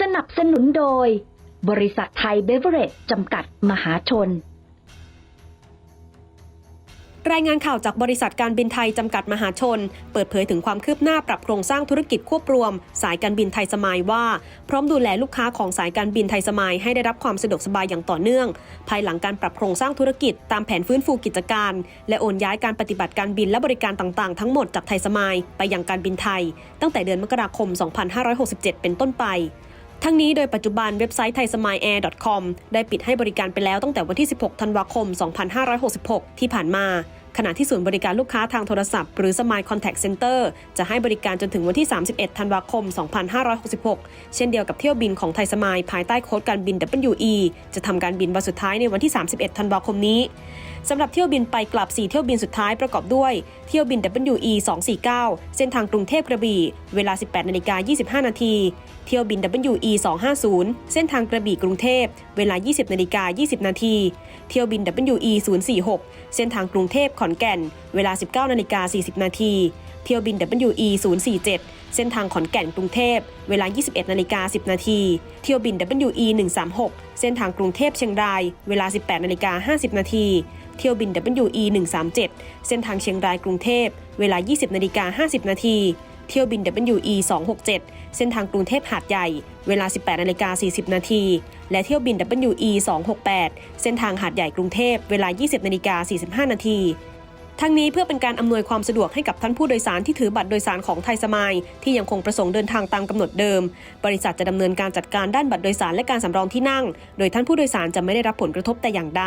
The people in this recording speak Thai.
สนับสนุนโดย บริษัทไทยเบเวอเรจจำกัดมหาชน รายงานข่าวจากบริษัทการบินไทยจำกัดมหาชน เปิดเผยถึงความคืบหน้าปรับโครงสร้างธุรกิจควบรวม สายการบินไทยสมายว่า พร้อมดูแลลูกค้าของสายการบินไทยสมายให้ได้รับความสะดวกสบายอย่างต่อเนื่อง ภายหลังการปรับโครงสร้างธุรกิจตามแผนฟื้นฟูกิจการ และโอนย้ายการปฏิบัติการบินและบริการต่างๆ ทั้งหมดจากไทยสมายไปยังการบินไทย ตั้งแต่เดือนมกราคม 2567 เป็นต้นไป ทั้งนี้โดยปัจจุบันเว็บไซต์ thaismileair.com ได้ปิดให้บริการไปแล้วตั้งแต่วันที่ 16 ธันวาคม 2566 ที่ผ่านมาขณะที่ศูนย์บริการลูกค้าทางโทรศัพท์หรือ Smile Contact Center จะให้บริการจนถึงวันที่ 31 ธันวาคม 2566 เช่นเดียวกับเที่ยวบินของไทยสมายภายใต้โค้ดการบิน WE จะทำการบินวันสุดท้ายในวันที่ 31 ธันวาคมนี้สำหรับเที่ยวบินไปกลับ 4 เที่ยวบินสุดท้ายประกอบด้วย เที่ยวบิน WE 249 เส้นทางกรุงเทพกระบี่ เวลา 18นาฬิกา25 นาทีเที่ยวบิน WE 250เส้นทางกระบี่กรุงเทพ เวลา 20นาฬิกา20 นาที เที่ยวบิน WE 046เส้นทางกรุงเทพขอนแก่น เวลา 19นาฬิกา40 นาที เที่ยวบิน WE 047เส้นทางขอนแก่นกรุงเทพ เวลา 21นาฬิกา10 นาที เที่ยวบิน WE 136เส้นทางกรุงเทพเชียงราย เวลา 18นาฬิกา50 นาทีเที่ยวบิน WE 137เส้นทางเชียงรายกรุงเทพ เวลา 20นาฬิกา50 นาที เที่ยวบิน WE 267 เส้นทางกรุงเทพหาดใหญ่ เวลา 18นาฬิกา40 นาที และเที่ยวบิน WE 268 เส้นทางหาดใหญ่กรุงเทพ เวลา 20นาฬิกา45 นาทีทั้งนี้เพื่อเป็นการอำนวยความสะดวกให้กับท่านผู้โดยสารที่ถือบัตรโดยสารของไทยสมายที่ยังคงประสงค์เดินทางตามกำหนดเดิม บริษัทจะดำเนินการจัดการด้านบัตรโดยสารและการสำรองที่นั่ง โดยท่านผู้โดยสารจะไม่ได้รับผลกระทบแต่อย่างใด